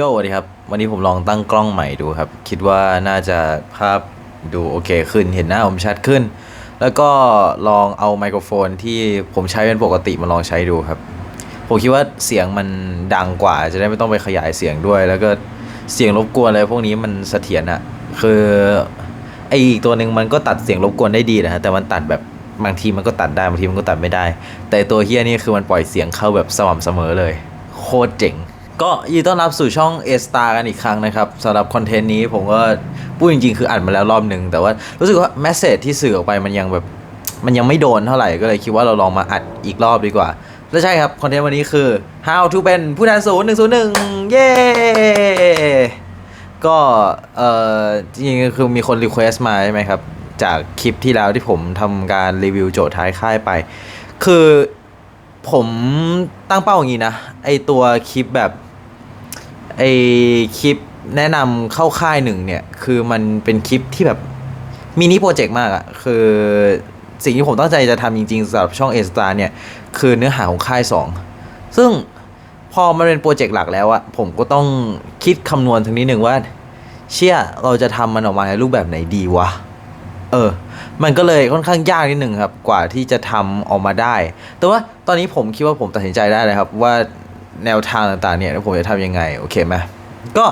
โย่สวัสดีครับ วันนี้ผมลองตั้งกล้องใหม่ดูครับ คิดว่าน่าจะภาพดูโอเคขึ้น เห็นหน้าผมชัดขึ้น แล้วก็ลองเอาไมโครโฟนที่ผมใช้เป็นปกติมาลองใช้ดูครับ ผมคิดว่าเสียงมันดังกว่า จะได้ไม่ต้องไปขยายเสียงด้วย แล้วก็เสียงรบกวนอะไรพวกนี้มันเสถียรอะคือไออีกตัวหนึ่งมันก็ตัดเสียงรบกวนได้ดีนะฮะแต่มันตัดแบบบางทีมันก็ตัดได้บางทีมันก็ตัดไม่ได้ แต่ตัวเฮียนี่คือมันปล่อยเสียงเข้าแบบสม่ำเสมอเลย โคตรเจ๋ง ก็ยินดีต้อนรับสู่ช่อง A Star กันอีกครั้งนะครับสำหรับคอนเทนต์นี้ผมก็พูดจริงๆ คืออัดมาแล้วรอบหนึ่งแต่ว่ารู้สึกว่าแมสเซจที่สื่อออกไปมันยังแบบมันยังไม่โดนเท่าไหร่ก็เลยคิดว่าเราลองมาอัดอีกรอบดีกว่า และใช่ครับ คอนเทนต์วันนี้คือ how to เป็นผู้แทนศูนย์หนึ่งศูนย์หนึ่งเย้ก็เอ่อจริงๆคือมีคนรีเควสต์มาใช่ไหมครับ จากคลิปที่แล้วที่ผมทำการรีวิวโจทย์ท้ายค่ายไป คือผมตั้งเป้าอย่างนี้นะ ไอตัวคลิปแบบ ไอคลิปแนะนำเข้าค่ายหนึ่งเนี่ย คือมันเป็นคลิปที่แบบมินิโปรเจกต์มากอะคือสิ่งที่ผมตั้งใจจะทำจริงๆสำหรับช่อง A Star เนี่ย คือเนื้อหาของค่าย 2 ซึ่งพอมันเป็นโปรเจกต์หลักแล้วอะผมก็ต้องคิดคำนวณถึงนิดหนึ่งว่า เชี่ยเราจะทำมันออกมาในรูปแบบไหนดีวะ เออ มันก็เลยค่อนข้างยากนิดหนึ่งครับ กว่าที่จะทำออกมาได้ แต่ว่าตอนนี้ผมคิดว่าผมตัดสินใจได้เลยครับว่า แนวทางต่างๆเนี่ยผมจะทำยังไง โอเคไหมก็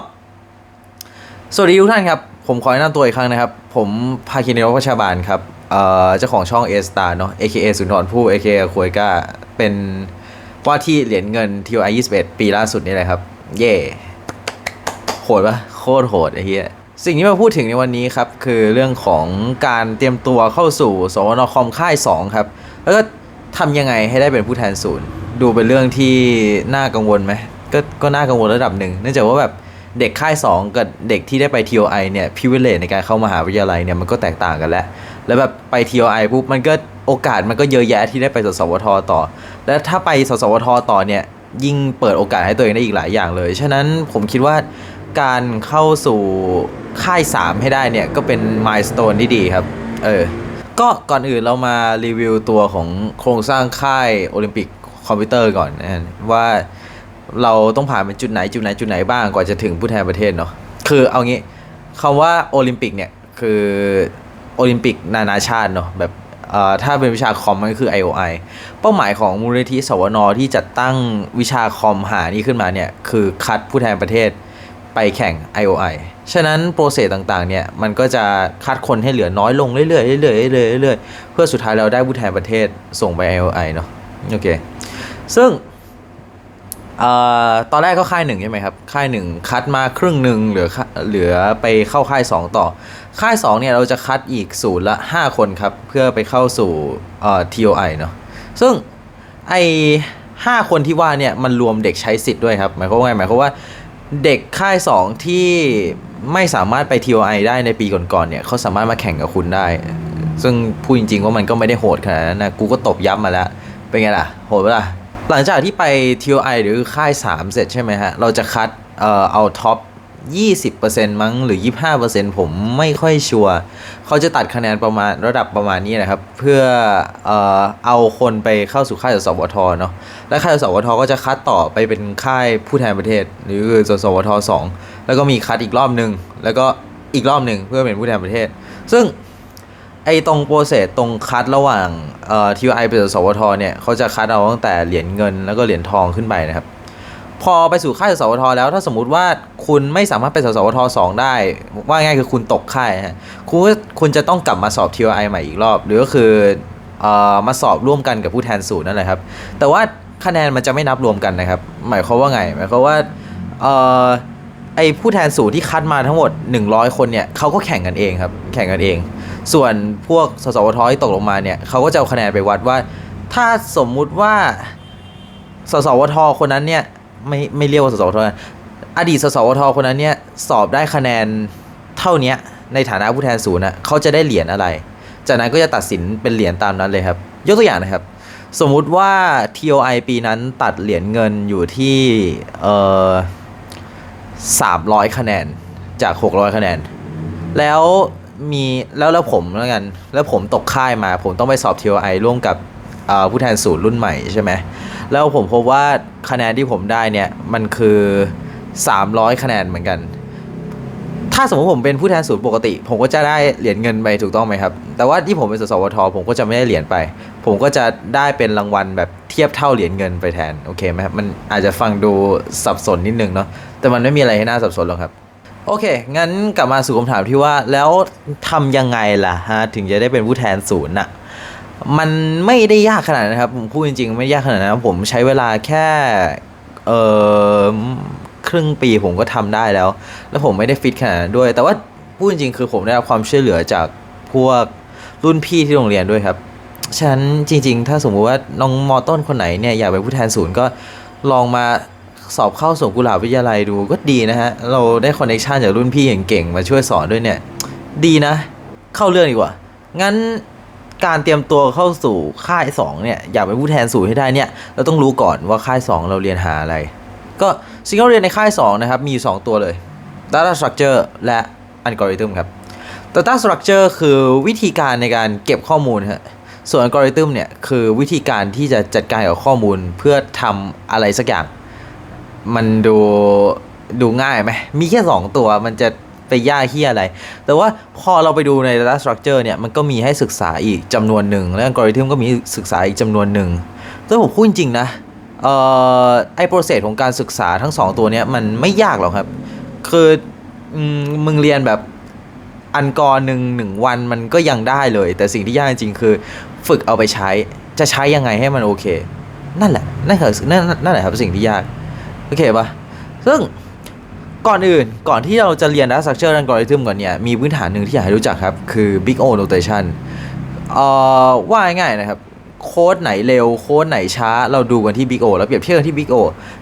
สวัสดีทุกท่านครับ ผมขอแนะนำตัวอีกครั้งนะครับ ผมภาคินนวัชชาบาลครับเอ่อเจ้าของช่อง A Star เนาะ AKA สุนทรภู่ AKA ควยก้าเป็นว่าที่เหรียญเงิน TOI 21ปีล่าสุดนี่แหละครับ เย่โหดปะโคตรโหดไอ้เหี้ยสิ่งที่มาพูดถึงในวันนี้ครับ คือเรื่องของการเตรียมตัวเข้าสู่สวนคอมค่าย 2 ครับ แล้วก็ทำยังไงให้ได้เป็นผู้แทนศูนย์ ดูเป็นเรื่องที่น่ากังวลไหมก็ก็น่ากังวลระดับหนึ่งเนื่องจากว่าแบบเด็กค่าย 2 กับเด็กที่ได้ไป TOI เนี่ยพิเวเลตในการเข้ามหาวิทยาลัยเนี่ยมันก็แตกต่างกันแล้ว แล้วแบบไป TOI ปุ๊บมันก็โอกาสมันก็เยอะแยะที่ได้ไปสสวทต่อ แล้วถ้าไปสสวทต่อเนี่ยยิ่งเปิดโอกาสให้ตัวเองได้อีกหลายอย่างเลย ฉะนั้นผมคิดว่าการเข้าสู่ค่าย 3 ให้ได้เนี่ยก็เป็นมายสเตนที่ดีครับ เออ ก็ก่อนอื่นเรามารีวิวตัวของโครงสร้างค่ายโอลิมปิก คอมพิวเตอร์ก่อนนะว่าเราต้องผ่านเป็นจุดไหนจุดไหนจุดไหนบ้างกว่าจะถึงผู้แทนประเทศเนาะคือเอางี้คำว่าโอลิมปิกเนี่ยคือโอลิมปิกนานาชาติเนาะแบบถ้าเป็นวิชาคอมมันก็คือ IOI เป้าหมายของมูลนิธิสวนที่จัดตั้งวิชาคอมหานี้ขึ้นมาเนี่ยคือคัดผู้แทนประเทศไปแข่ง IOI ฉะนั้นโปรเซสต่างๆเนี่ยมันก็จะคัดคนให้เหลือน้อยลงเรื่อยๆเรื่อยๆเรื่อยๆเรื่อยๆเพื่อสุดท้ายเราได้ผู้แทนประเทศส่งไป IOI เนาะโอเค ซึ่งออตอนแรกก็ค่ายหนึ่งใช่ไหมครับ ค่ายหนึ่งคัดมาครึ่งหนึ่งเหลือเหลือไปเข้าค่าย 2 ต่อ ค่าย 2 เนี่ยเราจะคัดอีกศูนย์ละ 5 คนครับ เพื่อไปเข้าสู่เอ่อ TOI เนาะซึ่งไอห้าคนที่ว่าเนี่ยมันรวมเด็กใช้สิทธิ์ด้วยครับ หมายความว่าไงหมายความว่าเด็กค่าย 2 ที่ไม่สามารถไป TOI ได้ในปีก่อนๆเนี่ยเขาสามารถมาแข่งกับคุณได้ ซึ่งพูดจริงๆว่ามันก็ไม่ได้โหดขนาดนั้นนะกูก็ตบยับมาแล้วเป็นไงล่ะโหดปะล่ะ หลังจากที่ไป TOI หรือค่าย 3 เสร็จใช่ไหมฮะ เราจะคัดเอ่อเอาท็อป 20%มั้งหรือ 25%ผมไม่ค่อยชัวร์เขาจะตัดคะแนนประมาณระดับประมาณนี้นะครับ เพื่อเอ่อเอาคนไปเข้าสู่ค่ายสวทเนาะและค่ายสวทก็จะคัดต่อไปเป็นค่ายผู้แทนประเทศ หรือสสวท2แล้วก็มีคัดอีกรอบหนึ่งแล้วก็อีกรอบหนึ่งเพื่อเป็นผู้แทนประเทศ ซึ่ง ไอ้ตรงโปรเซสตรงคัดระหว่างเอ่อทีไอไปสู่สวทเนี่ยเขาจะคัดเอาตั้งแต่เหรียญเงินแล้วก็เหรียญทองขึ้นไปนะครับ พอไปสู่ค่ายสวทแล้วถ้าสมมุติว่าคุณไม่สามารถไปสวทสองได้ ว่าง่ายคือคุณตกค่ายฮะคุณคุณจะต้องกลับมาสอบ TOI ใหม่อีกรอบ หรือก็คือเอ่อมาสอบร่วมกันกับผู้แทนศูนย์นั่นแหละครับ แต่ว่าคะแนนมันจะไม่นับรวมกันนะครับ หมายความว่าไงหมายความว่าเอ่อไอผู้แทนศูนย์ที่คัดมาทั้งหมด 100 คนเนี่ยเขาก็แข่งกันเองครับ แข่งกันเอง ส่วนพวกสสวทที่ตกลงมาเนี่ยเขาก็จะเอาคะแนนไปวัดว่า ถ้าสมมุติว่าสสวทคนนั้นเนี่ยไม่ไม่เรียกว่าสสวทอดีตสสวทคนนั้นเนี่ยสอบได้คะแนนเท่านี้ในฐานะผู้แทนศูนย์นะเขาจะได้เหรียญอะไร จากนั้นก็จะตัดสินเป็นเหรียญตามนั้นเลยครับ ยกตัวอย่างนะครับ สมมุติว่า TOI ปีนั้นตัดเหรียญเงินอยู่ที่เอ่อสามร้อยคะแนนจาก600คะแนน แล้ว มีแล้วแล้วผมแล้วกัน แล้วผมตกค่ายมา ผมต้องไปสอบ TOI ร่วมกับผู้แทนศูนย์รุ่นใหม่ใช่ไหมแล้วผมพบว่าคะแนนที่ผมได้เนี่ยมันคือ 300 คะแนนเหมือนกัน ถ้าสมมติผมเป็นผู้แทนศูนย์ปกติ ผมก็จะได้เหรียญเงินไปถูกต้องไหมครับ แต่ว่าที่ผมเป็นสสวทผมก็จะไม่ได้เหรียญไป ผมก็จะได้เป็นรางวัลแบบเทียบเท่าเหรียญเงินไปแทนโอเคไหมครับมันอาจจะฟังดูสับสนนิดนึงเนาะแต่มันไม่มีอะไรให้น่าสับสนหรอกครับ โอเค งั้นกลับมาสู่คำถามที่ว่าแล้วทำยังไงล่ะฮะถึงจะได้เป็นผู้แทนศูนย์น่ะมันไม่ได้ยากขนาดนั้นครับผมพูดจริงๆ ไม่ยากขนาดนั้นผมใช้เวลาแค่เออครึ่งปีผมก็ทำได้แล้ว แล้วผมไม่ได้ฟิตขนาดนั้นด้วย แต่ว่าพูดจริงๆคือผมได้รับความช่วยเหลือจากพวกรุ่นพี่ที่โรงเรียนด้วยครับฉะนั้นจริง ๆ ถ้าสมมุติว่าน้องมอต้นคนไหนเนี่ยอยากเป็นผู้แทนศูนย์ก็ลองมา สอบเข้าสวนกุหลาบวิทยาลัยดูก็ดีนะฮะ เราได้คอนเนคชันจากรุ่นพี่เก่งๆมาช่วยสอนด้วยเนี่ย ดีนะ เข้าเรื่องดีกว่า งั้นการเตรียมตัวเข้าสู่ค่าย2เนี่ยอยากเป็นผู้แทนศูนย์ให้ได้เนี่ยเราต้องรู้ก่อนว่าค่าย 2 เราเรียนหาอะไร ก็สิ่งที่เราเรียนในค่าย 2 นะครับ มีอยู่2ตัวเลย Data Structure และ Algorithm ครับ Data Structure คือวิธีการในการเก็บข้อมูลฮะส่วน Algorithm เนี่ยคือวิธีการที่จะจัดการกับข้อมูลเพื่อทำอะไรสักอย่าง มันดูดูง่ายไหมมีแค่ 2 ตัวมันจะไปย่ากที่อะไร แต่ว่าพอเราไปดูใน data structure เนี่ย มันก็มีให้ศึกษาอีกจำนวนหนึ่ง และ algorithm ก็มีศึกษาอีกจำนวนหนึ่งแต่ผมพูดจริงนะเอ่อไอ้ process ของการศึกษาทั้ง 2 ตัวเนี้ยมันไม่ยากหรอกครับ คือมึงเรียนแบบอันกรหนึ่งหนึ่งวันมันก็ยังได้เลย แต่สิ่งที่ยากจริงคือฝึกเอาไปใช้จะใช้ยังไงให้มันโอเค นั่นแหละ นั่นคือนั่นนั่นแหละครับสิ่งที่ยาก โอเคปะซึ่งก่อนอื่นก่อนที่เราจะเรียน Data Structure และ Algorithm ก่อนเนี่ย มีพื้นฐานหนึ่งที่อยากให้รู้จักครับ คือ Big O Notation เอ่อว่าง่ายๆนะครับ โค้ดไหนเร็ว โค้ดไหนช้า เราดูกันที่ Big O แล้วเปรียบเทียบกันที่ Big O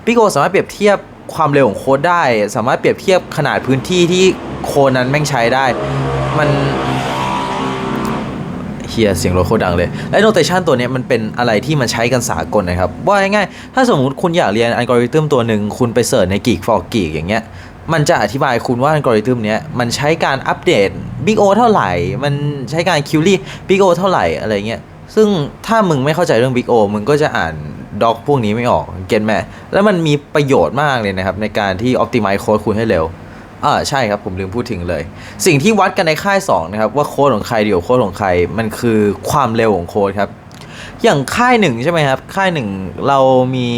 Big O สามารถเปรียบเทียบความเร็วของโค้ดได้ สามารถเปรียบเทียบขนาดพื้นที่ที่โค้ดนั้นแม่งใช้ได้ มัน เฮียเสียงรถโคตรดังเลยและ notation ตัวนี้มันเป็นอะไรที่มันใช้กันสากลนะครับ ว่าง่ายๆถ้าสมมุติคุณอยากเรียนอัลกอริทึมตัวหนึ่งคุณไปเสิร์ชใน Geek for Geek อย่างเงี้ยมันจะอธิบายคุณว่าอัลกอริทึมเนี้ยมันใช้การอัปเดต Big O เท่าไหร่ มันใช้การคิวรี่ Big O เท่าไหร่อะไรเงี้ยซึ่งถ้ามึงไม่เข้าใจเรื่อง Big O มึงก็จะอ่านด็อกพวกนี้ไม่ออกเก็ตไหมแล้วมันมีประโยชน์มากเลยนะครับในการที่ optimize โค้ดคุณให้เร็ว อ่าใช่ครับผมลืมพูดถึงเลย สิ่งที่วัดกันในค่าย2นะครับว่าโค้ดของใครเดียวโค้ดของใครมันคือความเร็วของโค้ดครับ อย่างค่ายหนึ่งใช่ไหมครับ ค่ายหนึ่งเรามี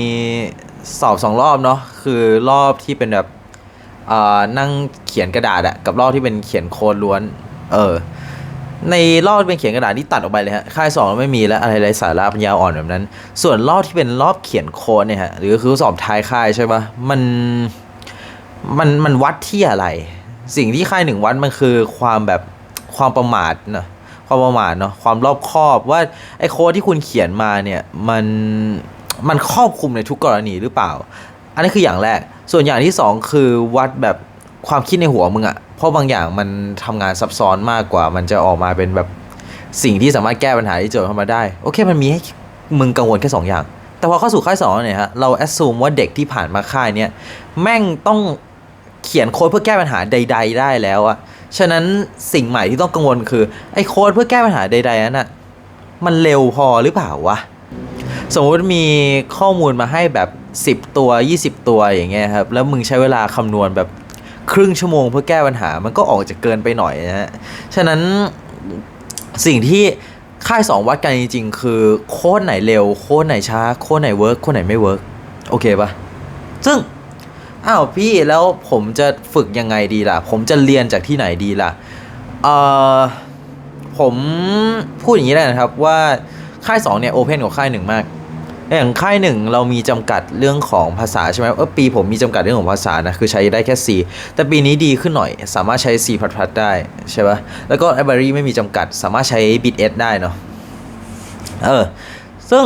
สอบสองรอบเนาะคือรอบที่เป็นแบบอ่านั่งเขียนกระดาษอะกับรอบที่เป็นเขียนโค้ดล้วน เออในรอบเป็นเขียนกระดาษที่ตัดออกไปเลยฮะ ค่ายสองไม่มีแล้วอะไรไรสาระปัญญาอ่อนแบบนั้น ส่วนรอบที่เป็นรอบเขียนโค้ดเนี่ยฮะ หรือคือสอบท้ายค่ายใช่ปะมัน มันมันวัดที่อะไร สิ่งที่ค่ายหนึ่งวัดมันคือความแบบความประมาทเนอะความประมาทเนาะความรอบคอบว่าไอ้โค้ดที่คุณเขียนมาเนี่ยมันมันครอบคลุมในทุกกรณีหรือเปล่า อันนี้คืออย่างแรก ส่วนอย่างที่สองคือวัดแบบความคิดในหัวมึงอะเพราะบางอย่างมันทำงานซับซ้อนมากกว่า มันจะออกมาเป็นแบบสิ่งที่สามารถแก้ปัญหาที่โจทย์เข้ามาได้ โอเค มันมีให้มึงกังวลแค่สองอย่าง แต่พอเข้าสู่ค่ายสองเนี่ยฮะ เราแอดซูมว่าเด็กที่ผ่านมาค่ายเนี่ยแม่งต้อง เขียนโค้ดเพื่อแก้ปัญหาใด ๆ ได้แล้วอะฉะนั้นสิ่งใหม่ที่ต้องกังวลคือไอ้โค้ดเพื่อแก้ปัญหาใด ๆ นั้นอะมันเร็วพอหรือเปล่าวะ สมมติมีข้อมูลมาให้แบบ 10 ตัว 20 ตัวอย่างเงี้ยครับ แล้วมึงใช้เวลาคำนวณแบบครึ่งชั่วโมงเพื่อแก้ปัญหา มันก็ออกจะเกินไปหน่อยนะฮะ ฉะนั้นสิ่งที่ค่าย2วัดกันจริงๆ คือโค้ดไหนเร็ว โค้ดไหนช้า โค้ดไหนเวิร์กโค้ดไหนไม่เวิร์กโอเคปะซึ่ง อ้าวพี่แล้วผมจะฝึกยังไงดีล่ะ ผมจะเรียนจากที่ไหนดีล่ะเออผมพูดอย่างนี้ได้นะครับว่าค่าย2เนี่ยโอเพนกว่าค่ายหนึ่งมาก อย่างค่ายหนึ่งเรามีจำกัดเรื่องของภาษาใช่ไหมเออปีผมมีจำกัดเรื่องของภาษานะคือใช้ได้แค่ C แต่ปีนี้ดีขึ้นหน่อย สามารถใช้ C พัดๆได้ใช่ปะแล้วก็ Library ไม่มีจำกัด สามารถใช้ Bit S ได้เนาะเออซึ่ง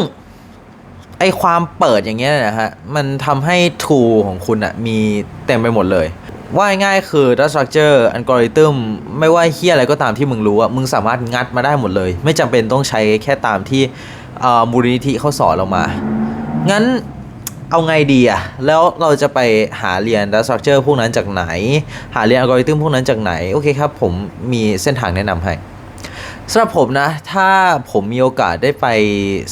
ไอความเปิดอย่างเงี้ยนะฮะ มันทำให้ tool ของคุณอะมีเต็มไปหมดเลย ว่าง่ายๆคือ data structure algorithm ไม่ว่าเฮียอะไรก็ตามที่มึงรู้อะมึงสามารถงัดมาได้หมดเลย ไม่จำเป็นต้องใช้แค่ตามที่มูลนิธิเขาสอนเรามา งั้นเอาไงดีอะแล้วเราจะไปหาเรียน data structure พวกนั้นจากไหน หาเรียน algorithm พวกนั้นจากไหน โอเคครับ ผมมีเส้นทางแนะนำให้ สำหรับผมนะ ถ้าผมมีโอกาสได้ไป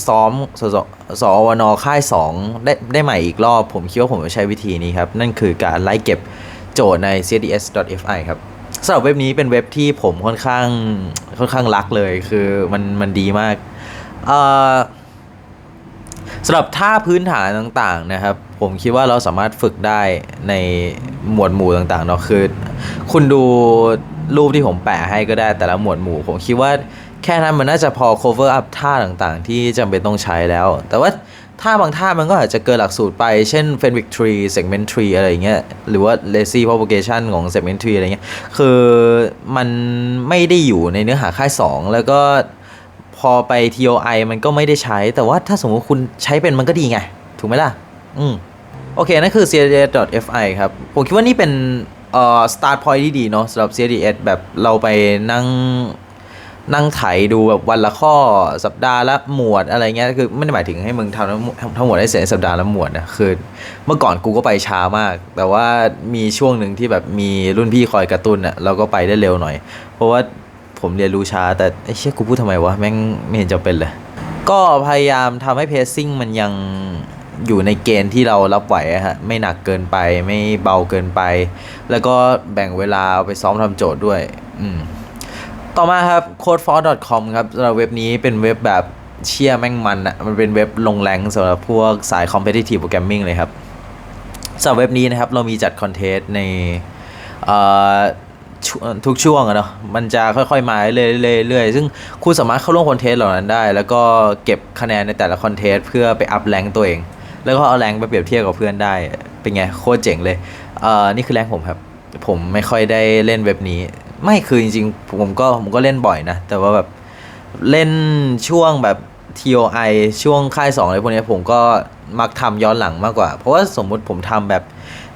ซ้อมสสสอวนค่าย 2 ได้ได้ใหม่อีกรอบ ผมคิดว่าผมจะใช้วิธีนี้ครับ นั่นคือการไล่เก็บโจทย์ใน cds.fi ครับสำหรับเว็บนี้เป็นเว็บที่ผมค่อนข้างค่อนข้างรักเลยคือมันมันดีมากสำหรับท่าพื้นฐานต่างๆนะครับ ผมคิดว่าเราสามารถฝึกได้ในหมวดหมู่ต่างๆเนาะคือ คุณดู รูปที่ผมแปะให้ก็ได้แต่ละหมวดหมู่ ผมคิดว่าแค่นั้นมันน่าจะพอ cover up ท่าต่างๆ ที่จำเป็นต้องใช้แล้ว แต่ว่าท่าบางท่ามันก็อาจจะเกินหลักสูตรไป เช่น Fenwick tree segment tree อะไรเงี้ย หรือว่า lazy propagation ของ segment tree อะไรเงี้ย คือมันไม่ได้อยู่ในเนื้อหาค่าย 2 แล้วก็พอไป TOI มันก็ไม่ได้ใช้ แต่ว่าถ้าสมมติคุณใช้เป็นมันก็ดีไง ถูกไหมล่ะ อืม โอเค นั่นคือ c d f i ครับ ผมคิดว่านี่เป็น เอ่อ start point ที่ดีเนาะสำหรับ cds แบบเราไปนั่งนั่งไถดูแบบวันละข้อสัปดาห์ละหมวดอะไรเงี้ยคือไม่ได้หมายถึงให้มึงทำทั้งทั้งหมดให้เสร็จสัปดาห์ละหมวดนะคือ เมื่อก่อนกูก็ไปช้ามาก แต่ว่ามีช่วงหนึ่งที่แบบมีรุ่นพี่คอยกระตุ้นอะเราก็ไปได้เร็วหน่อย เพราะว่าผมเรียนรู้ช้า แต่ไอ้เชี่ยกูพูดทำไมวะแม่งไม่เห็นจะเป็นเลย ก็พยายามทำให้เพซซิ่งมันยัง อยู่ในเกณฑ์ที่เรารับไหวฮะไม่หนักเกินไปไม่เบาเกินไป แล้วก็แบ่งเวลาไปซ้อมทำโจทย์ด้วย อืมต่อมาครับ codeforce.com ครับสำหรับเว็บนี้เป็นเว็บแบบเชี่ยแม่งมันอะมันเป็นเว็บลงแรงสำหรับพวกสาย competitive programming เลยครับสำหรับเว็บนี้นะครับเรามีจัดคอนเทนต์ในทุกช่วงอะเนาะมันจะค่อยๆมาเรื่อยๆเรื่อยๆซึ่งคุณสามารถเข้าร่วมคอนเทนต์เหล่านั้นได้ แล้วก็เก็บคะแนนในแต่ละคอนเทนต์เพื่อไปอัพแรงตัวเอง แล้วก็เอาแรงไปเปรียบเทียบกับเพื่อนได้ เป็นไงโคตรเจ๋งเลยเอ่อนี่คือแรงผมครับ ผมไม่ค่อยได้เล่นเว็บนี้ ไม่คือจริงๆ ผมก็ผมก็เล่นบ่อยนะ แต่ว่าแบบเล่นช่วงแบบ TOI ช่วงค่าย2อะไรพวกนี้ผมก็มักทำย้อนหลังมากกว่า เพราะว่าสมมุติผมทำแบบ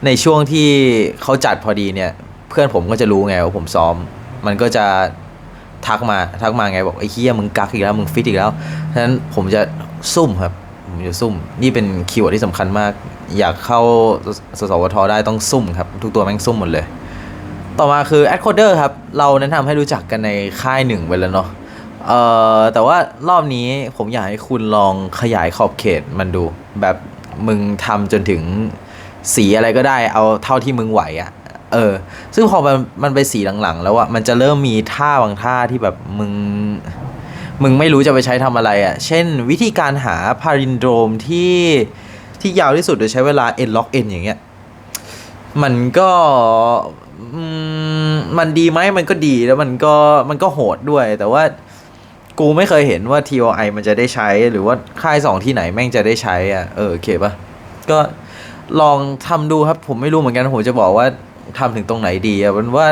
ในช่วงที่เขาจัดพอดีเนี่ย เพื่อนผมก็จะรู้ไงว่าผมซ้อม มันก็จะทักมาทักมาไงบอกไอ้เฮียมึงกักอีกแล้วมึงฟิตอีกแล้วฉะนั้นผมจะซุ่มครับ ผมจะซุ่ม นี่เป็นคีย์เวิร์ดที่สำคัญมาก อยากเข้าสสวทได้ต้องซุ่มครับ ทุกตัวแม่งซุ่มหมดเลย ต่อมาคือ a d c o d e r ครับ เราแนะนำให้รู้จักกันในค่ายหนึ่งไปแล้วเนาะเอ่อแต่ว่ารอบนี้ผมอยากให้คุณลองขยายขอบเขตมันดู แบบมึงทำจนถึงสีอะไรก็ได้เอาเท่าที่มึงไหวอะ่ะเออ ซึ่งพอมันมันไปสีหลังๆ แล้วอะมันจะเริ่มมีท่าบางท่าที่แบบมึง มึงไม่รู้จะไปใช้ทำอะไรอะ่ะ เช่นวิธีการหาพารินโดรมที่ที่ยาวที่สุดโดยใช้เวลา n log n อย่างเงี้ย มันก็มันดีไหมมันก็ดีแล้วมันก็มันก็โหดด้วย แต่ว่ากูไม่เคยเห็นว่า TOI มันจะได้ใช้หรือว่าค่ายสองที่ไหนแม่งจะได้ใช้อะเออโอเคปะก็ลองทำดูครับ ผมไม่รู้เหมือนกันผมจะบอกว่าทำถึงตรงไหนดีอะมันว่า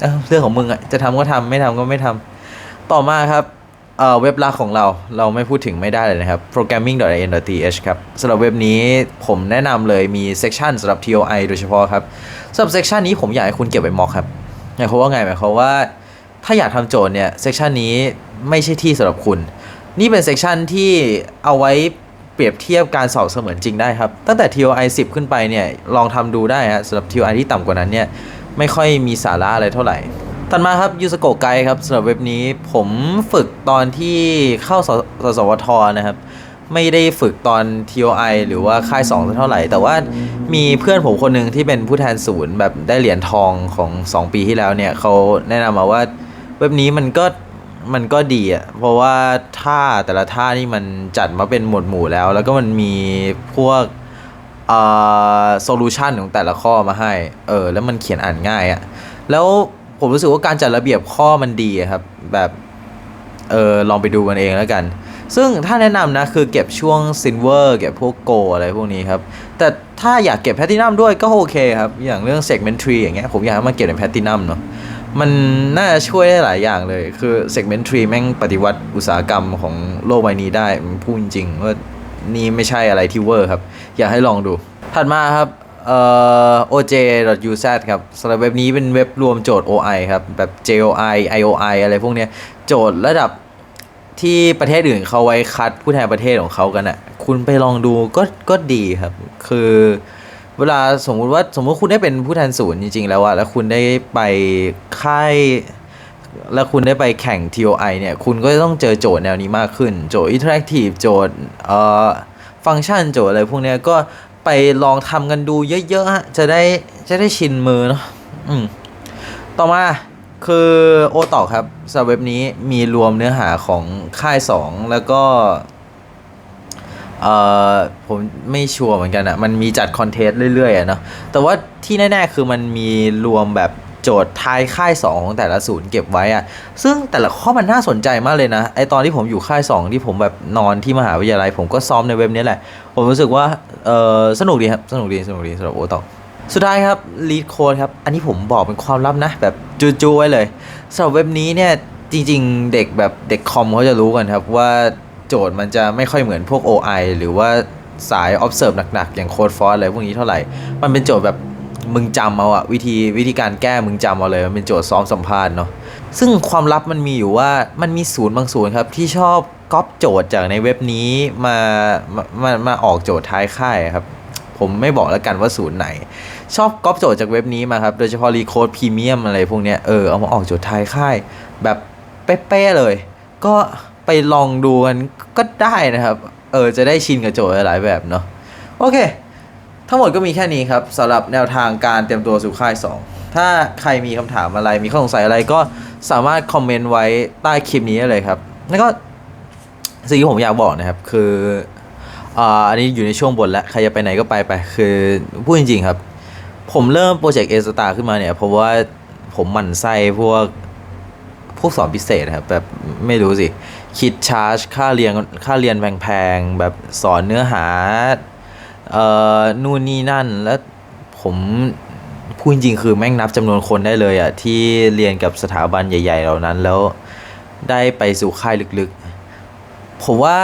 เอ้าเรื่องของมึงอะจะทำก็ทำไม่ทำก็ไม่ทำ ต่อมาครับเอ่อเว็บลักของเราเราไม่พูดถึงไม่ได้เลยนะครับ programming.in.th ครับสำหรับเว็บนี้ผมแนะนำเลยมีเซ c ชันสำหรับ TOI โดยเฉพาะครับสำหรับเซ c ชันนี้ผมอยากให้คุณเก็บไว้มอกครับหมายความว่าไงหมายความว่า ถ้าอยากทำโจทย์เนี่ยเซ c ชันนี้ไม่ใช่ที่สำหรับคุณ นี่เป็นเซ c ชันที่เอาไว้เปรียบเทียบการสอบเสมือนจริงได้ครับ ตั้งแต่ TOI 10 ขึ้นไปเนี่ยลองทำดูได้ฮะสำหรับ TOI ที่ต่ำกว่านั้นเนี่ยไม่ค่อยมีสาระอะไรเท่าไหร่ ถัดมาครับยูสโกไกครับสำหรับเว็บนี้ผมฝึกตอนที่เข้าสสวทนะครับ ไม่ได้ฝึกตอน TOI หรือว่าค่าย2สักเท่าไหร่ แต่ว่ามีเพื่อนผมคนหนึ่งที่เป็นผู้แทนศูนย์แบบได้เหรียญทองของ 2 ปีที่แล้วเนี่ยเขาแนะนำมาว่าเว็บนี้มันก็มันก็ดีอะ เพราะว่าท่าแต่ละท่านี่มันจัดมาเป็นหมวดหมู่แล้ว แล้วก็มันมีพวกเอ่อโซลูชันของแต่ละข้อมาให้ เออ แล้วมันเขียนอ่านง่ายอะ่ะ แล้ว ผมรู้สึกว่าการจัดระเบียบข้อมันดีครับ แบบเออลองไปดูกันเองแล้วกัน ซึ่งถ้าแนะนำนะคือเก็บช่วงซินเวอร์เก็บพวกโกอะไรพวกนี้ครับ แต่ถ้าอยากเก็บแพตตินัมด้วยก็โอเคครับ อย่างเรื่อง segment tree อย่างเงี้ยผมอยากให้มันเก็บในแพตตินัมเนาะมันน่าจะช่วยได้หลายอย่างเลย คือ segment tree แม่งปฏิวัติอุตสาหกรรมของโลกใบนี้ได้มันพูดจริงว่านี่ไม่ใช่อะไรที่เวอร์ครับ อยากให้ลองดู ถัดมาครับ เอ่อ oj.uz ครับสำหรับเว็บนี้เป็นเว็บรวมโจทย์ OI ครับ แบบ JOI IOI อะไรพวกเนี้ย โจทย์ระดับที่ประเทศอื่นเขาไว้คัดผู้แทนประเทศของเขากันอะ่ะ คุณไปลองดูก็ก็ดีครับ คือเวลาสมมุติว่าสมมติคุณได้เป็นผู้แทนศูนย์จริง ๆ แล้วอะแล้วคุณได้ไปค่าย แล้วคุณได้ไปแข่ง TOI เนี่ย คุณก็จะต้องเจอโจทย์แนวนี้มากขึ้น โจทย์ interactive โจทย์เอ่อฟังก์ชันโจทย์อะไรพวกเนี้ยก็ ไปลองทำกันดูเยอะๆฮะจะได้จะได้ชินมือเนาะอืมต่อมาคือโอตอครับสำหรับเว็บนี้มีรวมเนื้อหาของค่าย 2 แล้วก็เอ่อผมไม่ชัวร์เหมือนกันอะมันมีจัดคอนเทนต์เรื่อยๆอะเนาะแต่ว่าที่แน่ๆคือมันมีรวมแบบโจทย์ท้ายค่าย 2 ของแต่ละศูนย์เก็บไว้อะซึ่งแต่ละข้อมันน่าสนใจมากเลยนะไอตอนที่ผมอยู่ค่าย 2 ที่ผมแบบนอนที่มหาวิทยาลัย ผมก็ซ้อมในเว็บนี้แหละ ผมรู้สึกว่า เออสนุกดีครับ สนุกดี สนุกดีสำหรับโอตอสุดท้ายครับ lead code ครับ อันนี้ผมบอกเป็นความลับนะ แบบจูๆไว้เลยสำหรับเว็บนี้เนี่ย จริง ๆ เด็กแบบเด็กคอมเขาจะรู้กันครับ ว่าโจทย์มันจะไม่ค่อยเหมือนพวก OI หรือว่าสาย observe หนัก ๆ อย่าง code force อะไรพวกนี้เท่าไหร่ มันเป็นโจทย์แบบมึงจำเอาอะวิธีวิธีการแก้มึงจำเอาเลย มันเป็นโจทย์ซ้อมสัมภาษณ์เนาะซึ่งความลับมันมีอยู่ว่ามันมีศูนย์บางศูนย์ครับที่ชอบ ก๊อปโจทย์จากในเว็บนี้มามามามาออกโจทย์ท้ายค่ายครับ ผมไม่บอกแล้วกันว่าศูนย์ไหน ชอบก๊อปโจทย์จากเว็บนี้มาครับ โดยเฉพาะรีโคดพรีเมียมอะไรพวกเนี้ยเออเอามาออกโจทย์ท้ายค่าย แบบเป๊ะๆเลย ก็ไปลองดูกันก็ได้นะครับ เออจะได้ชินกับโจทย์หลายแบบเนาะโอเค ทั้งหมดก็มีแค่นี้ครับสำหรับแนวทางการเตรียมตัวสู่ค่าย 2ถ้าใครมีคำถามอะไรมีข้อสงสัยอะไรก็สามารถคอมเมนต์ไว้ใต้คลิปนี้ได้เลยครับ แล้วก็ สิ่งที่ผมอยากบอกนะครับคืออ่าอันนี้อยู่ในช่วงบนแล้ว ใครจะไปไหนก็ไปไป คือพูดจริง ๆ ครับ ผมเริ่มโปรเจกต์เอสตาขึ้นมาเนี่ย เพราะว่าผมหมั่นไส้พวกพวกสอนพิเศษครับแบบไม่รู้สิ คิดชาร์จ ค่าเรียนค่าเรียนแพงๆ แบบสอนเนื้อหาเอ่อนู่นนี่นั่นแล้วผมพูดจริงคือแม่งนับจำนวนคนได้เลยอะที่เรียนกับสถาบันใหญ่ ๆ เหล่านั้นแล้วได้ไปสู่ค่ายลึกๆ ผมว่า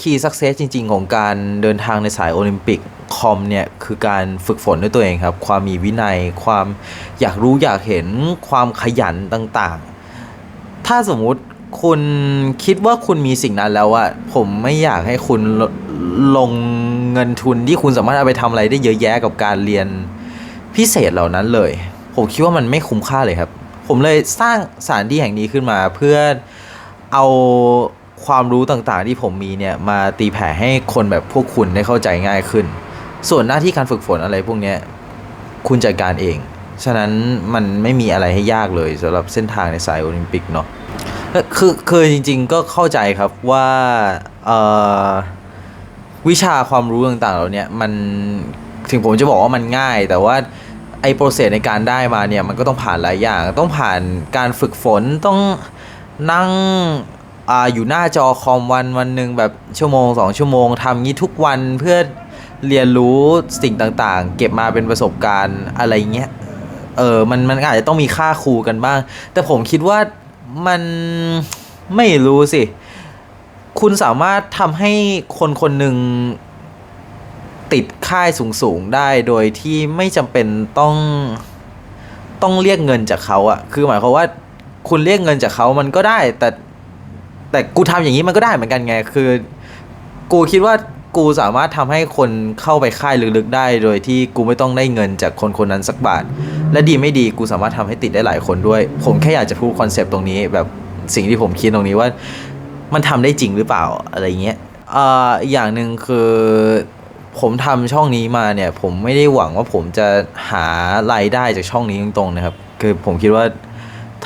คีย์สักเซสจริง ๆ ของการเดินทางในสายโอลิมปิกคอมเนี่ยคือการฝึกฝนด้วยตัวเองครับ ความมีวินัย ความอยากรู้อยากเห็นความขยันต่างๆ ถ้าสมมุติคุณคิดว่าคุณมีสิ่งนั้นแล้วอะผมไม่อยากให้คุณลลงเงินทุนที่คุณสามารถเอาไปทำอะไรได้เยอะแยะกับการเรียนพิเศษเหล่านั้นเลย ผมคิดว่ามันไม่คุ้มค่าเลยครับ ผมเลยสร้างสถานที่แห่งนี้ขึ้นมาเพื่อเอา ความรู้ต่างๆ ที่ผมมีเนี่ยมาตีแผ่ให้คนแบบพวกคุณได้เข้าใจง่ายขึ้น ส่วนหน้าที่การฝึกฝนอะไรพวกนี้คุณจัดการเอง ฉะนั้นมันไม่มีอะไรให้ยากเลยสำหรับเส้นทางในสายโอลิมปิกเนาะคือคือจริงๆก็เข้าใจครับว่าวิชาความรู้ต่างๆเหล่าเนี้ยมันถึงผมจะบอกว่ามันง่าย แต่ว่าไอ้โปรเซสในการได้มาเนี่ยมันก็ต้องผ่านหลายอย่าง ต้องผ่านการฝึกฝนต้องนั่ง อ่าอยู่หน้าจอคอมวันวันหนึ่งแบบชั่วโมงสองชั่วโมงทำงี้ทุกวันเพื่อเรียนรู้สิ่งต่างๆ เก็บมาเป็นประสบการณ์อะไรเงี้ยเออมันมันอาจจะต้องมีค่าครูกันบ้าง แต่ผมคิดว่ามันไม่รู้สิ คุณสามารถทำให้คนคนหนึ่งติดค่ายสูงๆได้โดยที่ไม่จำเป็นต้องต้องเรียกเงินจากเขาอะคือหมายความว่าคุณเรียกเงินจากเขามันก็ได้ แต่ แต่กูทำอย่างนี้มันก็ได้เหมือนกันไง คือ กูคิดว่ากูสามารถทำให้คนเข้าไปค่ายลึกๆได้ โดยที่กูไม่ต้องได้เงินจากคนคนนั้นสักบาท และดีไม่ดีกูสามารถทำให้ติดได้หลายคนด้วย ผมแค่อยากจะพูดคอนเซปต์ตรงนี้ แบบสิ่งที่ผมคิดตรงนี้ว่า มันทำได้จริงหรือเปล่าอะไรเงี้ยอ่าอีกอย่างหนึ่งคือผมทำช่องนี้มาเนี่ย ผมไม่ได้หวังว่าผมจะหารายได้จากช่องนี้ตรงๆนะครับ คือผมคิดว่า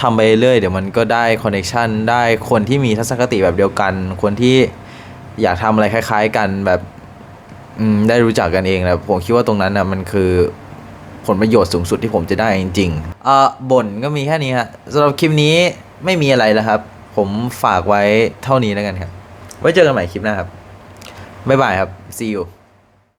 ทำไปเรื่อยเดี๋ยวมันก็ได้คอนเน t ชันได้คนที่มีทัศนคติแบบเดียวกัน คนที่อยากทำอะไรคล้าย ๆ กันแบบได้รู้จักกันเองแล้วผมคิดว่าตรงนั้นนะมันคือผลประโยชน์สูงสุดที่ผมจะได้จริงๆเอ่อบ่นก็มีแค่นี้ฮะสำหรับคลิปนี้ไม่มีอะไรแล้วครับ ผมฝากไว้เท่านี้แล้วกันครับ ไว้เจอกันใหม่คลิปหน้าครับ บ๊ายบายครับ see you